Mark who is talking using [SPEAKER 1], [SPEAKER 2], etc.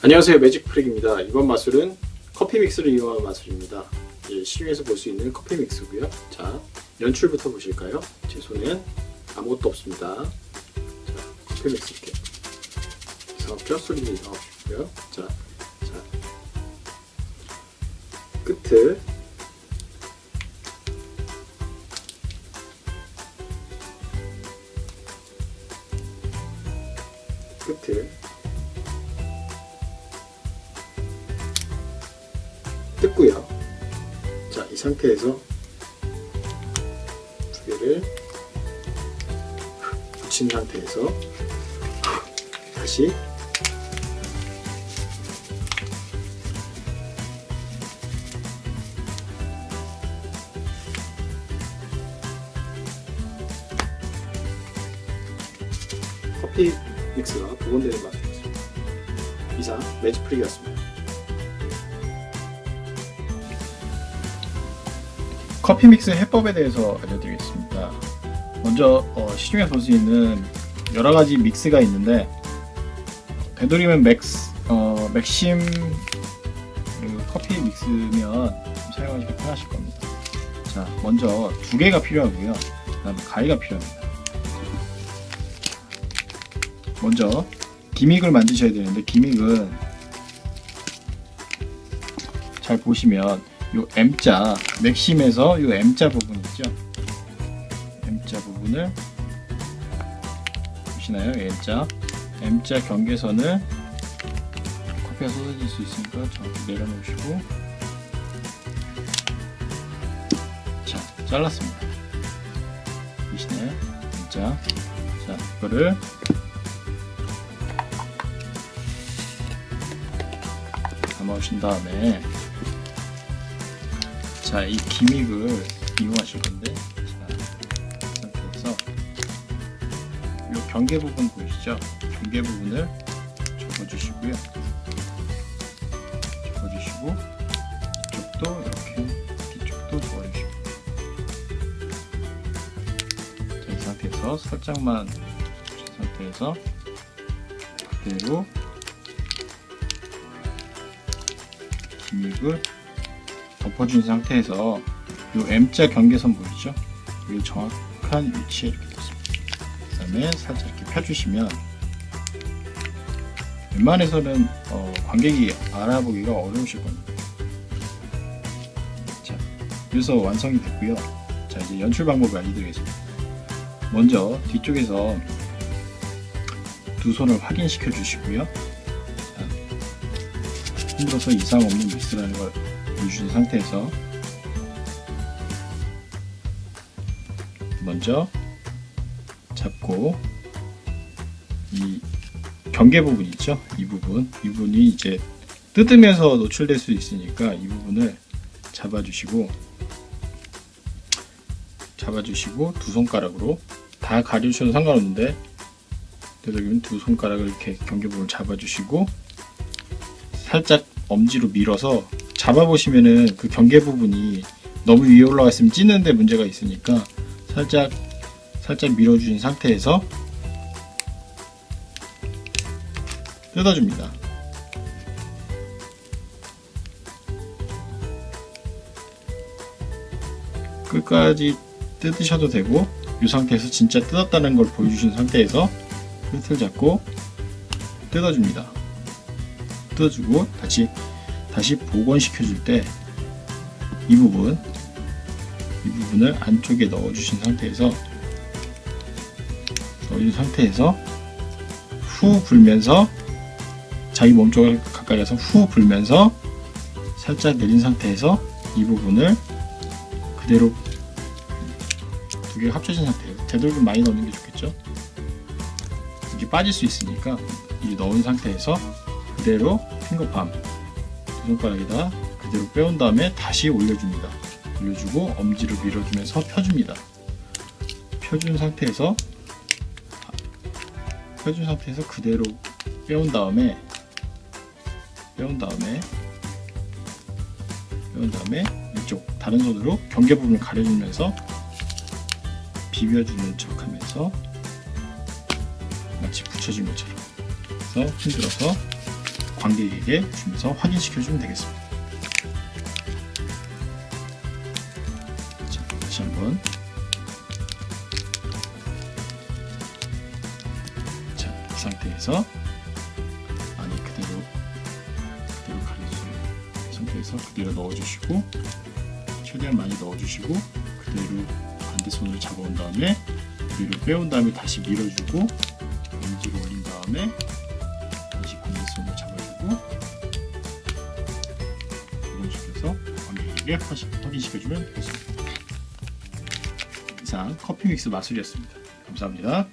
[SPEAKER 1] 안녕하세요. 매직프릭입니다. 이번 마술은 커피 믹스를 이용한 마술입니다. 시중에서 볼 수 있는 커피 믹스고요. 자 연출부터 보실까요? 제 손엔 아무것도 없습니다. 자 커피 믹스 이렇게 그래서 뼈소리 넣어주고요. 자, 자 끝을 끝을 뜯고요. 자, 이 상태에서 두 개를 붙인 상태에서 다시 커피 믹스가 복원되는 맛이었습니다. 이상 매직프릭이었습니다. 커피 믹스 해법에 대해서 알려드리겠습니다. 먼저 어, 시중에 볼 수 있는 여러 가지 믹스가 있는데 되도록이면 맥스 어, 맥심 그 커피 믹스면 좀 사용하시기 편하실 겁니다. 자, 먼저 두 개가 필요하고요. 그다음에 가위가 필요합니다. 먼저 기믹을 만드셔야 되는데 기믹은 잘 보시면 요 M자 맥심에서 요 M자 부분 있죠? M자 부분을 보시나요? M자. M자 경계선을 커피가 쏟아질 수 있으니까 정확히 내려놓으시고. 자 잘랐습니다. 보시나요? M자. 자 이거를 담아오신 다음에 자, 이 기믹을 이용하실 건데, 자, 이 상태에서 이 경계 부분 보이시죠? 경계 부분을 접어주시고요. 접어주시고 이쪽도 이렇게 뒤쪽도 접어주시고 자, 이 상태에서 살짝만 붙인 상태에서 그대로 기믹을 덮어준 상태에서 이 M자 경계선 보이죠? 이 정확한 위치에 이렇게 뒀습니다. 그 다음에 살짝 이렇게 펴주시면 웬만해서는 어, 관객이 알아보기가 어려우실 겁니다. 자, 그래서 완성이 됐고요. 자, 이제 연출 방법을 알려드리겠습니다. 먼저 뒤쪽에서 두 손을 확인시켜 주시고요. 자, 힘들어서 이상 없는 믹스라는 걸 보여주신 상태에서 먼저 잡고 이 경계 부분 있죠? 이 부분 이 부분이 이제 뜯으면서 노출될 수 있으니까 이 부분을 잡아주시고 잡아주시고 두 손가락으로 다 가려주셔도 상관없는데 되도록이면 두 손가락을 이렇게 경계 부분을 잡아주시고 살짝 엄지로 밀어서 잡아보시면은 그 경계 부분이 너무 위에 올라가 있으면 찌는데 문제가 있으니까 살짝 살짝 밀어주신 상태에서 뜯어줍니다. 끝까지 뜯으셔도 되고 이 상태에서 진짜 뜯었다는 걸 보여주신 상태에서 끝을 잡고 뜯어줍니다. 뜯어주고 다시 다시 복원시켜 줄 때 이 부분 이 부분을 안쪽에 넣어 주신 상태에서 넣어준 상태에서 후 불면서 자기 몸쪽을 가까이 해서 후 불면서 살짝 내린 상태에서 이 부분을 그대로 두 개가 합쳐진 상태예요. 되도록 많이 넣는 게 좋겠죠. 이게 빠질 수 있으니까 이 넣은 상태에서 그대로 핑거팜 두 손가락에다 그대로 빼온 다음에 다시 올려줍니다. 올려주고 엄지로 밀어주면서 펴줍니다. 펴준 상태에서 펴준 상태에서 그대로 빼온 다음에 빼온 다음에 빼온 다음에 이쪽 다른 손으로 경계 부분을 가려주면서 비벼주는 척하면서 마치 붙여진 것처럼 그래서 흔들어서 관객에게 주면서 확인시켜주면 되겠습니다. 자, 다시 한번 자, 이 상태에서 아니 그대로 그대로 가려주세요. 상태에서 그대로 넣어주시고 최대한 많이 넣어주시고 그대로 반대 손을 잡아온 다음에 위로 빼온 다음에 다시 밀어주고 왼지로 올린 다음에 확인- 확인시켜주면 되겠습니다. 이상 커피 믹스 마술이었습니다. 감사합니다.